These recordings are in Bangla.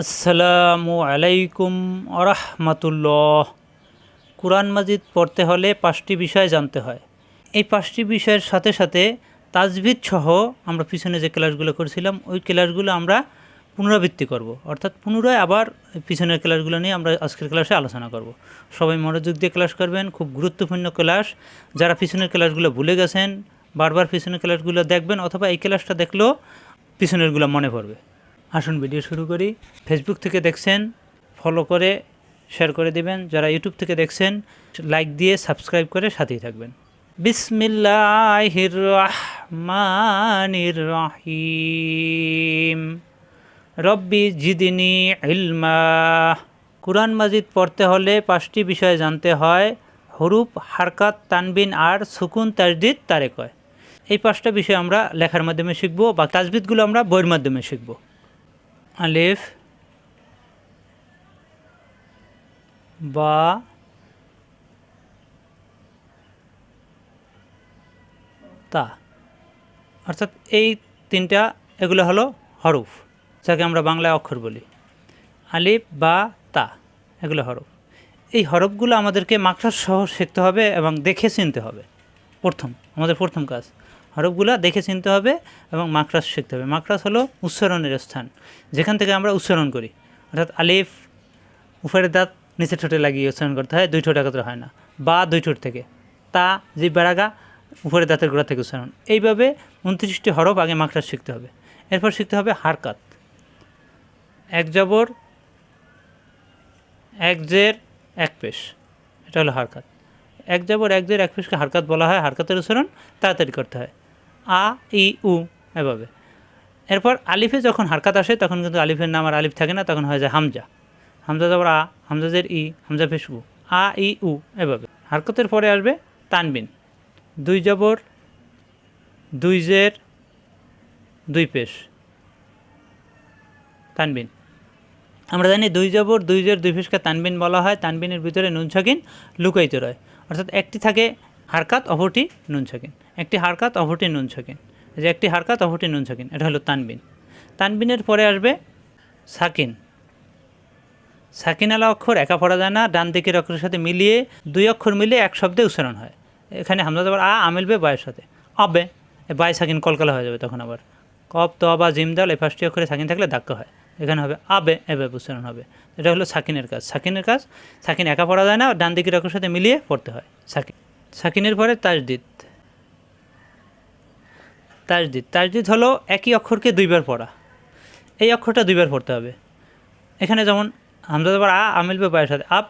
আসসালামু আলাইকুম আরহামাতুল্লাহ। কোরআন মাজিদ পড়তে হলে পাঁচটি বিষয় জানতে হয়। এই পাঁচটি বিষয়ের সাথে সাথে তাজভিদ সহ আমরা পিছনে যে ক্লাসগুলো করেছিলাম, ওই ক্লাসগুলো আমরা পুনরাবৃত্তি করব। অর্থাৎ পুনরায় আবার পিছনের ক্লাসগুলো নিয়ে আমরা আজকের ক্লাসে আলোচনা করব। সবাই মনোযোগ দিয়ে ক্লাস করবেন, খুব গুরুত্বপূর্ণ ক্লাস। যারা পিছনের ক্লাসগুলো ভুলে গেছেন, বারবার পিছনের ক্লাসগুলো দেখবেন অথবা এই ক্লাসটা দেখলেও পিছনেরগুলো মনে পড়বে। আসুন ভিডিও শুরু করি। ফেসবুক থেকে দেখছেন ফলো করে শেয়ার করে দিবেন। যারা ইউটিউব থেকে দেখছেন লাইক দিয়ে সাবস্ক্রাইব করে সাথেই থাকবেন। বিসমিল্লাহির রব্বি জিদিনি ইলমা। কুরআন মাজিদ পড়তে হলে পাঁচটি বিষয় জানতে হয়। হরুপ, হারকাত, তানবিন আর সুকুন, তাজদিদ তারে কয় এই পাঁচটা বিষয় আমরা লেখার মাধ্যমে শিখব বা তাজবিদগুলো আমরা বইয়ের মাধ্যমে শিখব। আলিফ, বা, তা। অর্থাৎ এই তিনটা, এগুলো হলো হরফ, যাকে আমরা বাংলায় অক্ষর বলি। আলিফ, বা, তা, এগুলো হরফ। এই হরফগুলো আমাদেরকে মাকড়াস সহ শিখতে হবে এবং দেখে চিনতে হবে। প্রথম, আমাদের প্রথম কাজ। হরফগুলো দেখে চিনতে হবে এবং মাকরাস শিখতে হবে। মাকরাস হলো উচ্চারণের স্থান, যেখান থেকে আমরা উচ্চারণ করি। অর্থাৎ আলিফ উপরের দাঁত নিচে ঠোঁটে লাগিয়ে উচ্চারণ করতে হয়, দুই ঠোঁট একত্র হয় না। বা দুই ঠোঁট থেকে। তা যে বেড়াগা উপরে দাঁতের গোড়া থেকে উচ্চারণ। এইভাবে উনত্রিশটি হরফ আগে মাকড়াস শিখতে হবে। এরপর শিখতে হবে হারকাত। এক জবর, এক জের, এক পেশ। এটা হলো হারকাত। এক জবর, এক জের, এক পেশকে হারকাত বলা হয়। হারকাতের উচ্চারণ তাড়াতাড়ি করতে হয়। আ, ই, উ এভাবে। এরপর আলিফে যখন হারকাত আসে, তখন কিন্তু আলিফের নাম আর আলিফ থাকে না, তখন হয়ে যায় হামজা। হামজা জবর আ হামজাজের ই, হামজা উ আ, ই, উ এভাবে। হারকতের পরে আসবে তানবিন। দুই জবর, দুই জের, দুই পেশ। তানবিন। আমরা জানি দুই জবর, দুই জের, দুই পেশকে তানবিন বলা হয়। তানবিনের ভিতরে নুন ছাকিন লুকাইতে রয়। অর্থাৎ একটি থাকে হারকাত, অপরটি নুন ছাকিন একটি হারকাত অপরটি নুন ছাকিন। যে একটি হারকাত অপরটি নুন ছাকিন, এটা হলো তানবিন। তানবিনের পরে আসবে সাকিন। সাকিনালা অক্ষর, একা পড়া যায় না, ডান দিকের অক্ষরের সাথে মিলিয়ে দুই অক্ষর মিলিয়ে এক শব্দে উচ্চারণ হয়। এখানে হামজা আবার আ আমিলবে বায়ের সাথে। এ বাই সাকিন কলকালা হয়ে যাবে তখন আবার। কপ তো, বা, জিম দাল এই পাঁচটি অক্ষরে সাকিন থাকলে ধাক্কা হয়। এখানে হবে আবে এভাবে উচ্চারণ হবে। এটা হলো সাকিনের কাজ। সাকিনের কাজ, সাকিন একা পড়া যায় না, ডান দিকের অক্ষরের সাথে মিলিয়ে পড়তে হয়। সাকিন সাকিনের পরে তাজদিদ। তাজদিদ। তাজদিদ হলো একই অক্ষরকে দুইবার পড়া। এই অক্ষরটা দুইবার পড়তে হবে। এখানে যেমন হামজা আবার আ আমিলবে বায়ের সাথে। আপ,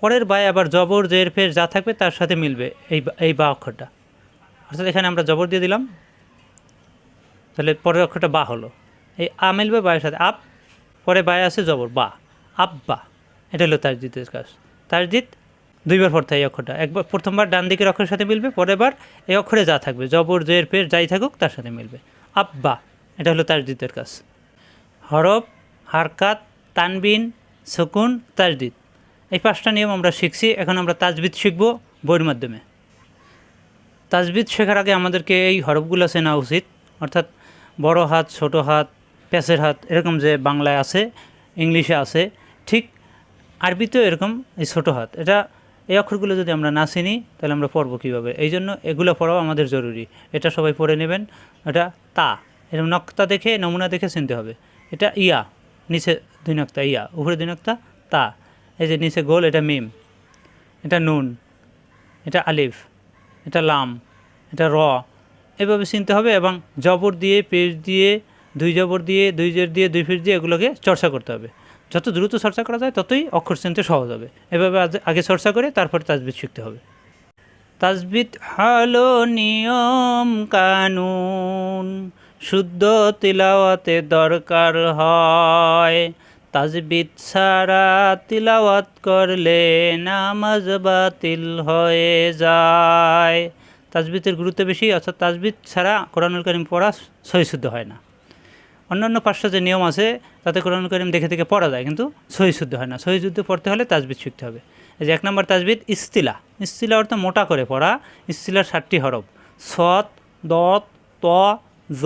পরের বায় আবার জবর, জের, ফের যা থাকবে তার সাথে মিলবে এই এই বা অক্ষরটা। অর্থাৎ এখানে আমরা জবর দিয়ে দিলাম। তাহলে পরের অক্ষরটা বা হলো। এই আ মিলবে বায়ের সাথে। আপ, পরে বায় আছে জবর, বা। আপ বা এটা হলো তাজদিদের কাজ। তাজদিদ দুইবার পড়তে এই অক্ষরটা। একবার প্রথমবার ডান দিকের অক্ষরের সাথে মিলবে পরের বার এই অক্ষরে যা থাকবে, জবর, জের ফের যাই থাকুক, তার সাথে মিলবে। আপ বা এটা হলো তাজদিদের কাজ। হরফ, হারকাত, তানবিন, সুকুন তাজদিদ এই পাঁচটা নিয়ম আমরা শিখছি, এখন আমরা তাজবিদ শিখব বইয়ের মাধ্যমে। তাজবিদ শেখার আগে আমাদেরকে এই হরফগুলো চেনা উচিত, অর্থাৎ বড় হাত, ছোট হাত প্যাসের হাত, এরকম যে বাংলায় আছে, ইংলিশে আছে, ঠিক আরবিতেও এরকম এই ছোট হাত। এটা এই অক্ষরগুলো যদি আমরা না চিনি, তাহলে আমরা পড়ব কীভাবে? এই জন্য এগুলো পড়াও আমাদের জরুরি। এটা সবাই পড়ে নেবেন। এটা তা। এরকম নক্তা দেখে, নমুনা দেখে চিনতে হবে। এটা ইয়া, নিচে দুই নক্তা, ইয়া। উপরে দুই নক্তা, তা। এই যে নিচে গোল, এটা মিম। এটা নুন। এটা আলিফ। এটা লাম। এটা র। এভাবে চিনতে হবে এবং জবর দিয়ে, পেজ দিয়ে, দুই জবর দিয়ে, দুই জের দিয়ে, দুই ফির দিয়ে এগুলোকে চর্চা করতে হবে। যত দ্রুত চর্চা করা যায়, ততই অক্ষর চিনতে সহজ হবে। এভাবে আগে চর্চা করে তারপরে তাজবিদ শিখতে হবে। তাজবিদ হলো নিয়ম কানুন, শুদ্ধ তিলাওয়াতে দরকার হয়। তাজবিদ ছাড়া তিলাওয়াত করলে নামাজ বাতিল হয়ে যায়। তাজবিদের গুরুত্ব বেশি, অর্থাৎ তাজবিদ ছাড়া কোরআনুল করিম পড়া সহি শুদ্ধ হয় না। অন্যান্য পাঁচটা যে নিয়ম আছে, তাতে কোরআন করিম দেখে দেখে পড়া যায়, কিন্তু সহি শুদ্ধ হয় না। সহি শুদ্ধ পড়তে হলে তাজবিদ শিখতে হবে। এই যে এক নম্বর তাজবিদ ইস্তিলা। ইস্তিলা অর্থ মোটা করে পড়া। ইস্তিলার ষাটটি হরফ। সৎ দত ত, জ,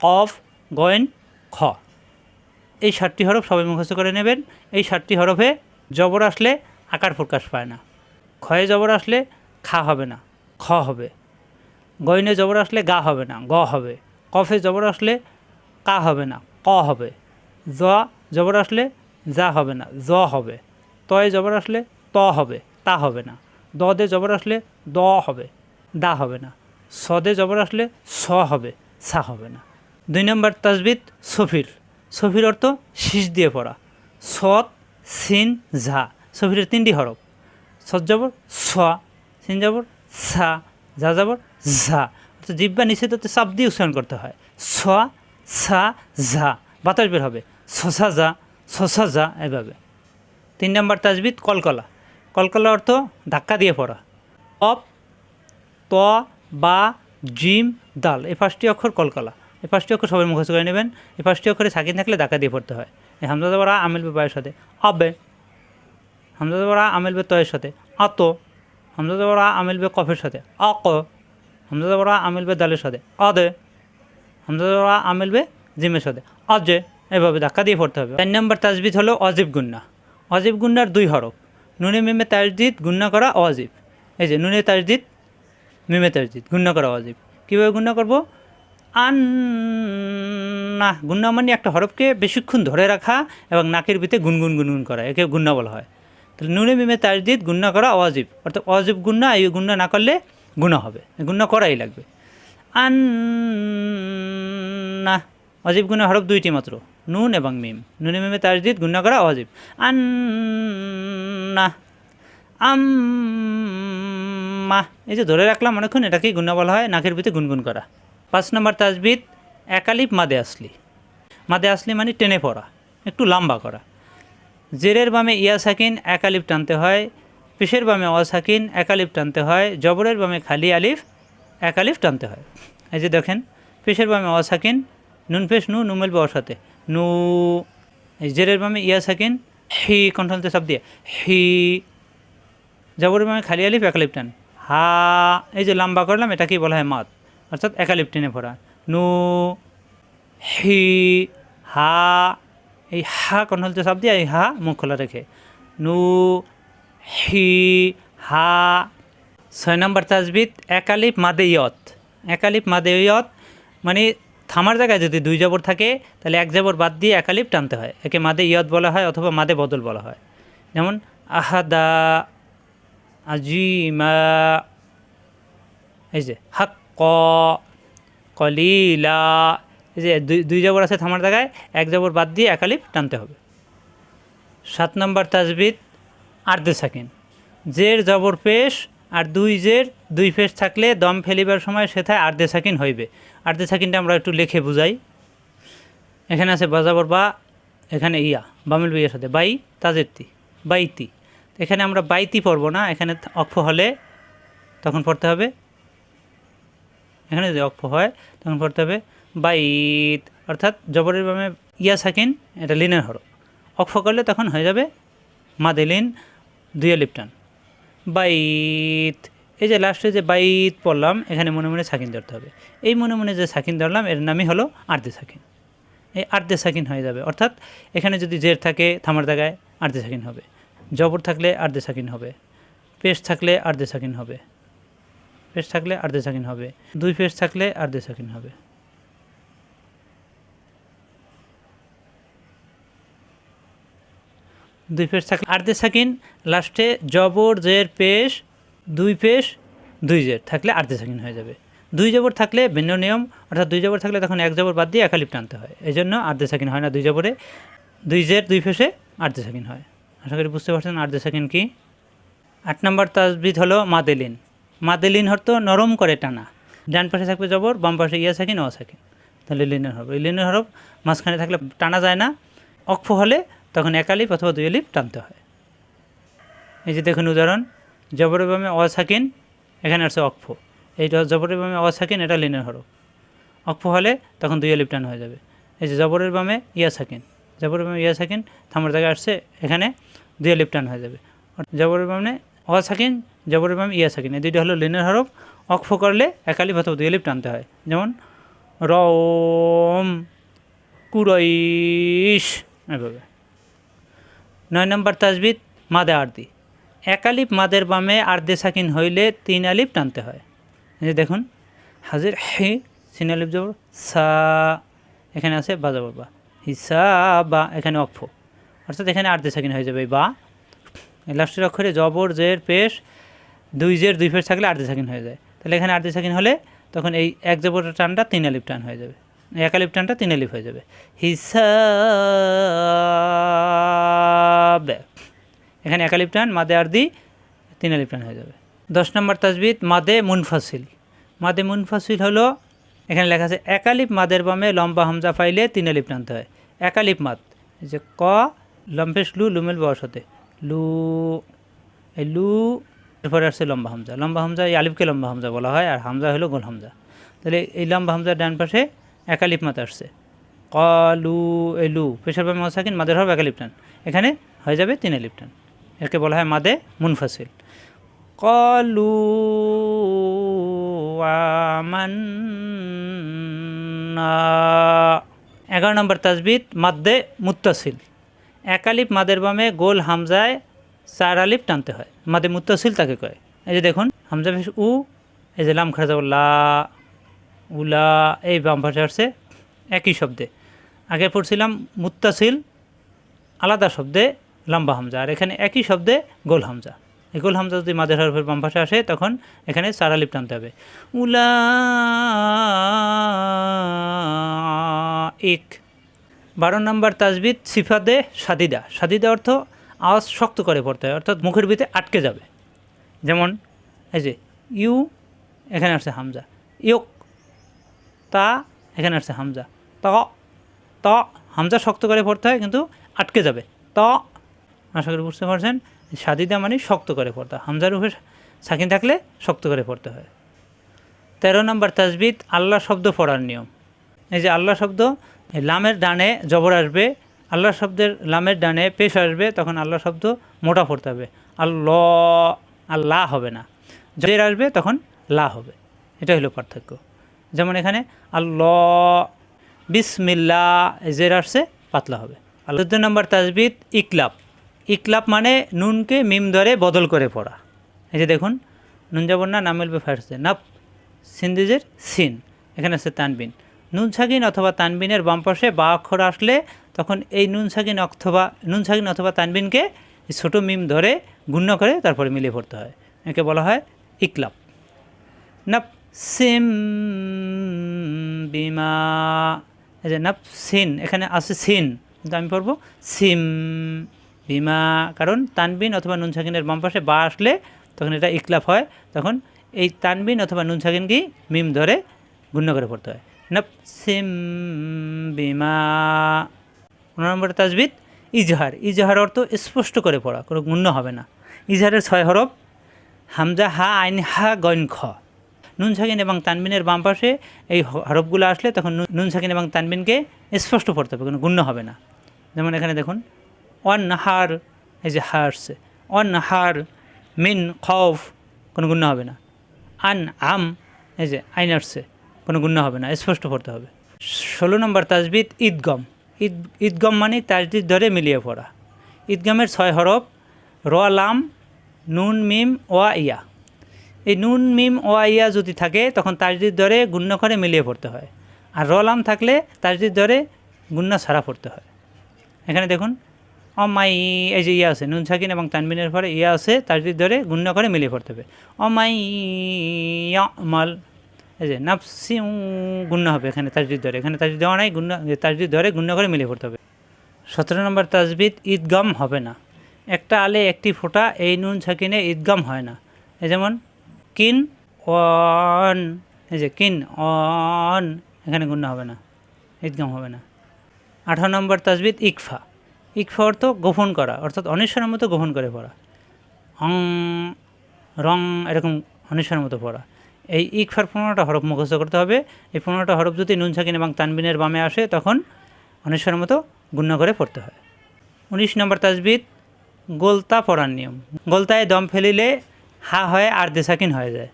কফ গয়েন খ। এই ষাটটি হরফ সবাই মুখস্থ করে নেবেন। এই ষাটটি হরফে জবর আসলে আকার প্রকাশ পায় না। ক্ষয়ে জবর আসলে খা হবে না, খ হবে। গইনে জবর আসলে গা হবে না, গ হবে। কফে জবর আসলে কা হবে না, ক হবে। জ জবর আসলে যা হবে না, জ হবে। তয়ে জবর আসলে ত হবে, তা হবে না। দ দে জবর আসলে দ হবে, দা হবে না। সদে জবর আসলে স হবে, সা হবে না। দুই নম্বর তাজবিদ সফির। সফির অর্থ শীষ দিয়ে পড়া। সৎ, সিন, ঝা। সফিরের তিনটি হরফ। সৎ জবর, স। সিন জবর, সা। যা জবর, ঝা। জিব্বা তো চাপ দিয়ে উচ্চারণ করতে হয়। স সা ঝা। বাতাস বের হবে। শশা যা শশা যা এভাবে। তিন নম্বর তাজবিদ, কলকলা। কলকলা অর্থ ধাক্কা দিয়ে পড়া। অপ, ত, বা, জিম, দাল। এই পাঁচটি অক্ষর কলকলা। এই পাঁচটি অক্ষর সবাই মুখস্থ করে নেবেন। এই পাঁচটি অক্ষরে সাকিন থাকলে ধাক্কা দিয়ে পড়তে হয়। এই হামজাদা বড়া, আমিল বে বায়ের সাথে। আবে হামজাদা বড়া, আমিল বে তয়ের সাথে। আত, হামজাদা বড়া, আমিল বে কফের সাথে। আক হামজাদা বড়া, আমিল বে দালের সাথে। আদে আমিল বে জিমের সাথে অজে এভাবে ধাক্কা দিয়ে পড়তে হবে। চার নম্বর তাজবিদ হলো অজিব গুন্না। অজিব গুন্নার দুই হরফ। নুনে মিমে তাজদিদ, গুন্না করা অজিব। এই যে নুনে তাজদিদ, মিমে তাজদিদ, গুন্না করা অজিব। কীভাবে গুন্না করব? আন না গুন্না মানে একটা হরফকে বেশিক্ষণ ধরে রাখা এবং নাকের ভিতরে গুনগুন গুনগুন করা, একে গুন্না বলা হয়। তাহলে নুনে মিমে তাজদিদ, গুন্না করা অজিব। অর্থাৎ অজিব গুন্না, এই গুন্না না করলে গুণা হবে। গুন্না করাই লাগবে। আন না অজিব গুণা হরফ দুইটি মাত্র। নুন এবং মিম। নুনে মিমে তাজদিদ গুন্না করা অজীব। আন না আম্মা। এই যে ধরে রাখলাম অনেকক্ষণ, এটাকেই গুন্না বলা হয়, নাকের ভিতরে গুনগুন করা। পাঁচ নম্বর তাজবিদ একালিপ মাদে আসলি। মাদে আসলি মানে টেনে পড়া, একটু লম্বা করা। জেরের বামে ইয়া সাকিন একালিপ টানতে হয়। পেশের বামে অসাকিন একালিপ টানতে হয়। জবরের বামে খালি আলিফ একালিফ টানতে হয়। এই যে দেখেন পেশের বামে অসাকিন নুন পেশ নু, নুমেল বা সাথে নু জেরের বামে ইয়া সাকিন, হি কন্ট্রোলতে সব দিয়ে। হি, জবরের বামে খালি আলিফ একালিপ টান। হা, এই যে লম্বা করলাম, এটাকেই বলা হয় মাত অর্থাৎ একালিপ টেনে পড়া। নু, হি, হা, এই হা সব দিয়ে এই হা মুখ খোলা রেখে। নু, হি, হা ছয় নম্বর তাজবিদ, একালিপ মাদে ইয়ত একালিপ মাদে ইয়ত মানে থামার জায়গায় যদি দুই জবর থাকে, তাহলে এক জবর বাদ দিয়ে একালিপ টানতে হয়। একে মাদে ইয়ত বলা হয় অথবা মাদে বদল বলা হয়। যেমন, আহাদা আজিমা, এই যে হাক কলিলা, এই যে দুই জবর আছে থামার জায়গায়, এক জবর বাদ দিয়ে একালিপ টানতে হবে। সাত নম্বর তাজবিদ আর্ধে সাকিন। জের জবর পেশ আর দুই জের, দুই পেশ থাকলে দম ফেলিবার সময় সেথায় আর্ধে সাকিন হইবে। আর্ধে সাকিনটা আমরা একটু লিখে বুঝাই। এখানে আছে বাজাবর বা, এখানে ইয়া, বামিল বিয়ের সাথে। বাই তাজেরতি বাইতি। এখানে আমরা বাইতি পড়ব না, এখানে অক্ষ হলে তখন পড়তে হবে। এখানে যদি অক্ষ হয়, তখন পড়তে হবে বাইত। অর্থাৎ জবরের বামে ইয়া সাকিন, এটা লিনের হরফ। অক্ষ করলে তখন হয়ে যাবে মাদেলিন দুয়ে লিপটান। বাইত। এই যে লাস্টে যে বাইত পড়লাম, এখানে মনে মনে সাকিন ধরতে হবে। এই মনে মনে যে সাকিন ধরলাম, এর নামই হলো আর্ধে সাকিন। এই আর্ধে সাকিন হয়ে যাবে। অর্থাৎ এখানে যদি জের থাকে, থামার জায়গায় আর্ধে সাকিন হবে। জবর থাকলে আর্ধে সাকিন হবে। পেশ থাকলে আর্ধে সাকিন হবে। পেশ থাকলে আর্ধে সাকিন হবে। দুই পেশ থাকলে আর্ধে সাকিন হবে। দুই পেশ থাকলে আর্ধে সাকিন, লাস্টে জবর, জের পেশ, দুই পেশ, দুই জের থাকলে আর্ধে সাকিন হয়ে যাবে। দুই জবর থাকলে ভিন্ন নিয়ম, অর্থাৎ দুই জবর থাকলে তখন এক জবর বাদ দিয়ে একালিপ টানতে হয়। এই জন্য আর্ধে সাকিন হয় না দুই জবরে। দুই জের, দুই পেশে আর্ধে সাকিন হয়। আশা করি বুঝতে পারছেন আর্ধে সাকিন কি। আট নম্বর তাজবিদ হলো মাদেলিন। মাদেলিন হর্ত নরম করে টানা। ডান পাশে থাকবে জবর, বাম পাশে ইয়া সাকিন, অ সাকিন। তাহলে লিনের হরফ। এই লিনের হরফ মাঝখানে থাকলে টানা যায় না। অক্ষ হলে তখন একালিপ অথবা দুই লিপ টানতে হয়। এই যে দেখুন উদাহরণ জবরের বামে অ সাকিন এখানে আছে অক্ষ এইটা জবরের অ সাকিন এটা লিনের হরফ। অক্ষ হলে তখন দুই লিপ টান হয়ে যাবে। এই যে জবরের বামে ইয়া সাকিন জবরের বামে ইয়া সাকিন থামার জায়গায় আসছে, এখানে দুই লিপ টান হয়ে যাবে। জবরের বামে অ সাকিন জবরের বামে ইয়া সাকিন এই দুইটা হলো লিনের হরফ। অক্ষ করলে একালিপ অথবা দুই লিপ টানতে হয়। যেমন রম কুরাইশ, এভাবে। নয় নম্বর তাজবিদ, মাদে আরদি এক আলিফ মাদের বামে আর্দে সাকিন হইলে তিন আলিফ টানতে হয়। যে দেখুন, হাজির হে সিন আলিফ জবর, সা, এখানে আছে বা জবর বা। হিসা বা, এখানে অক্ষ। অর্থাৎ এখানে আর্দে সাকিন হয়ে যাবে বা। লাস্টের অক্ষরে জবর, জের, পেশ, দুই জের, দুই ফেস থাকলে আর্দে সাকিন হয়ে যায়। তাহলে এখানে আর্দে সাকিন হলে তখন এই এক জবর টানটা তিন আলিফ টান হয়ে যাবে। এক আলিফ তিন আলিফ হয়ে যাবে। হিসাব। এখানে এক আলিফ মাদে আরদি, তিন আলিফ টান হয়ে যাবে। দশ নম্বর তাজবিদ, মাদে মুনফাসিল। মাদে মুনফাসিল হলো, এখানে লেখা আছে, একালিপ মাদের বামে লম্বা হামজা ফাইলে তিন আলিফ টানতে হয়। একালিপ মাদ, এই যে ক লম্ফেশ লু, লুমেল বসতে লু, এই লু, এরপরে আসছে লম্বা হামজা। লম্বা হামজা এই আলিফকে লম্বা হামজা বলা হয়, আর হামজা হলো গোল হামজা। তাহলে এই লম্বা হামজার ডান পাশে একালিপ মাত আসছে। ক লু এই লু পেশার বামে মাসাকিন মাদের হবে একালিপ টান। এখানে হয়ে যাবে তিন আলিফ টান। একে বলা হয় মাদে মুনফাসিল। কলু এগারো নম্বর তাজবিদ মাদ্দে মুত্তাসিল। একালিপ মাদের বামে গোল হামজায় চার আলিফ টানতে হয়। মাদে মুত্তাসিল তাকে কয়। এই যে দেখুন, হামজা ভেস উ, এই যে লাম খারা যাব লা উলা, এই বাম আসছে একই শব্দে। আগে পড়ছিলাম মুত্তাসিল, আলাদা শব্দে লম্বা হামজা, আর এখানে একই শব্দে গোল হামজা। এই গোল হামজা যদি মাদের হরফের বাম আসে, তখন এখানে আলিফ টানতে হবে। উলা, ইক। বারো নম্বর তাজবিদ সিফাদে সাদিদা। সাদিদা অর্থ আওয়াজ শক্ত করে পড়তে হয়, অর্থাৎ মুখের ভিতরে আটকে যাবে। যেমন, এই যে, ইউ, এখানে আসছে হামজা। ইয়োক। তা এখানে আসছে হামজা। ত ত, হামজা শক্ত করে পড়তে হয়, কিন্তু আটকে যাবে। ত, আশা করি বুঝতে পারছেন, সাদিদা মানে শক্ত করে পড়তে হয়। হামজার উপরে সাকিন থাকলে শক্ত করে পড়তে হয়। তেরো নম্বর তাজবিদ আল্লাহ শব্দ পড়ার নিয়ম। এই যে আল্লাহ শব্দ লামের ডানে জবর আসবে আল্লাহ শব্দের লামের ডানে পেশ আসবে, তখন আল্লাহ শব্দ মোটা পড়তে হবে। আল্লাহ আল্লাহ হবে না। জের আসবে, তখন লা হবে। এটা হলো পার্থক্য। যেমন এখানে আল্লাহ বিসমিল্লা জের আসছে, পাতলা হবে। আল্লাহ নম্বর তাজবিদ ইকলাপ ইকলাপ মানে নুনকে মিম ধরে বদল করে পড়া। এই যে দেখুন, নুন যাবর না নামেল বে ফার্সে নাপ সিন্দিজের সিন। এখানে আছে তানবিন। নুন সাকিন অথবা তানবিনের বাম পাশে বা অক্ষর আসলে তখন এই নুন সাকিন অথবা, নুন সাকিন অথবা তানবিনকে ছোটো মিম ধরে গুণ্য করে তারপরে মিলিয়ে পড়তে হয়। একে বলা হয় ইকলাপ নাপ সিম বিমা। এই যে নাপ সিন, এখানে আছে সিন। কিন্তু আমি পড়ব সিম বিমা। কারণ তানবিন অথবা নুন সাকিনের বাম পাশে বা আসলে তখন এটা ইকলাপ হয়। তখন এই তানবিন অথবা নুন সাকিনকেই মিম ধরে গুণ্য করে পড়তে হয়। নাপ সিম বিমা। পনেরো নম্বর তাজবিদ, ইজহার। ইজহার অর্থ স্পষ্ট করে পড়া, কোনো গুণ্য হবে না। ইজহারের ছয় হরফ, হামজা, হা, আইন, হা গইন খ। নুন সাকিন এবং তানবিনের বাম পাশে এই হরফগুলো আসলে তখন নুন- সাকিন এবং তানবিনকে স্পষ্ট পড়তে হবে, কোনো গুণ্য হবে না। যেমন এখানে দেখুন অন হার এই যে হা আসছে অন হার মিন, খফ, কোনো গুণ্য হবে না। আন আম এই যে আইন আসছে কোনো গুণ্য হবে না, স্পষ্ট পড়তে হবে। ষোলো নম্বর তাজবিদ, ঈদগম। ঈদ ঈদগম মানে তাজদিদ ধরে মিলিয়ে পড়া। ঈদগমের ছয় হরফ, র, লাম, নুন, মিম, ওয়া, ইয়া। এই নুন, মিম ওয়া ইয়া যদি থাকে, তখন তাজদিদ দরে গুণ্য করে মিলিয়ে পড়তে হয়। আর রলাম থাকলে তাজদিদ দরে গুণ্য ছাড়া পড়তে হয়। এখানে দেখুন অমাই এই যে ইয়া আছে, নুন, সাকিন এবং তানবিনের পরে ইয়া আছে তাজদিদ দরে গুণ্য করে মিলিয়ে পড়তে হবে। অমাই মাল, এই যে নাফসি গুণ্য হবে এখানে তাজদিদ দরে। এখানে তাজদিদ দেওয়া নাই গুণ্য তাজদিদ দরে গুণ্য করে মিলিয়ে পড়তে হবে। সতেরো নম্বর তাজবিদ, ঈদগাম হবে না। একটা আলে একটি ফোঁটা এই নুন, সাকিনে ঈদগাম হয় না। যেমন কিন অন, এই যে কিন অন, এখানে গুণ্য হবে না ঈদগাম হবে না। আঠারো নম্বর তাজবিদ ইকফা। ইকফা অর্থ গোপন করা, অর্থাৎ অনিশ্বরের মতো গোপন করে পড়া। অং, রং, এরকম অনিশ্বরের মতো পড়া। এই ইকফার পনেরোটা হরফ মুখস্থ করতে হবে। এই পনেরোটা হরফ যদি নুন, সাকিন এবং তানবিনের বামে আসে, তখন অনিশ্বরের মতো গুণ্য করে পড়তে হয়। উনিশ নম্বর তাজবিদ গোলতা পড়ার নিয়ম। গোলতায় দম ফেলিলে হা হয়ে আর দেশাকিন হয়ে যায়।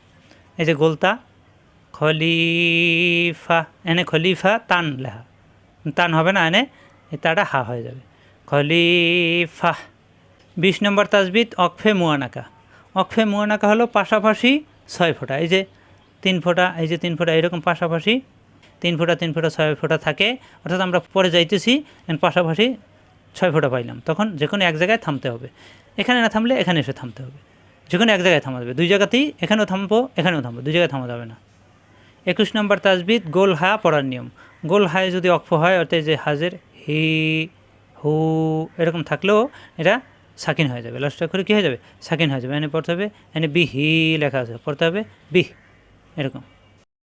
এই যে গোলতা খলিফা, এনে খলিফা তান লেহা তান হবে না, এনে তাটা হা হয়ে যাবে। খলিফা, বিশ নম্বর তাজবিদ অকফে মুয়ানাকা অকফে মুয়ানাকা হলো পাশাপাশি ছয় ফোঁটা। এই যে তিন ফোঁটা, এই যে তিন ফোঁটা, এরকম পাশাপাশি তিন ফোঁটা তিন ফোঁটা, ছয় ফোঁটা থাকে। অর্থাৎ আমরা পরে যাইতেছি পাশাপাশি ছয় ফোঁটা পাইলাম। তখন যে কোনো এক জায়গায় থামতে হবে। এখানে না থামলে এখানে এসে থামতে হবে। যে কোনো এক জায়গায় থামা যাবে। দুই জায়গাতেই এখানেও থামবো এখানেও থামবো, দুই জায়গায় থামা যাবে না। একুশ নম্বর তাজবিদ, গোল হা পড়ার নিয়ম। গোল হায় যদি অক্ষ হয়, অর্থাৎ যে হাজের হি, হু, এরকম থাকলেও এটা সাকিন হয়ে যাবে। লাস্ট করে কী হয়ে যাবে? সাকিন হয়ে যাবে। এনে পড়তে হবে, এনে বি, হি লেখা আছে, পড়তে হবে বিহ এরকম।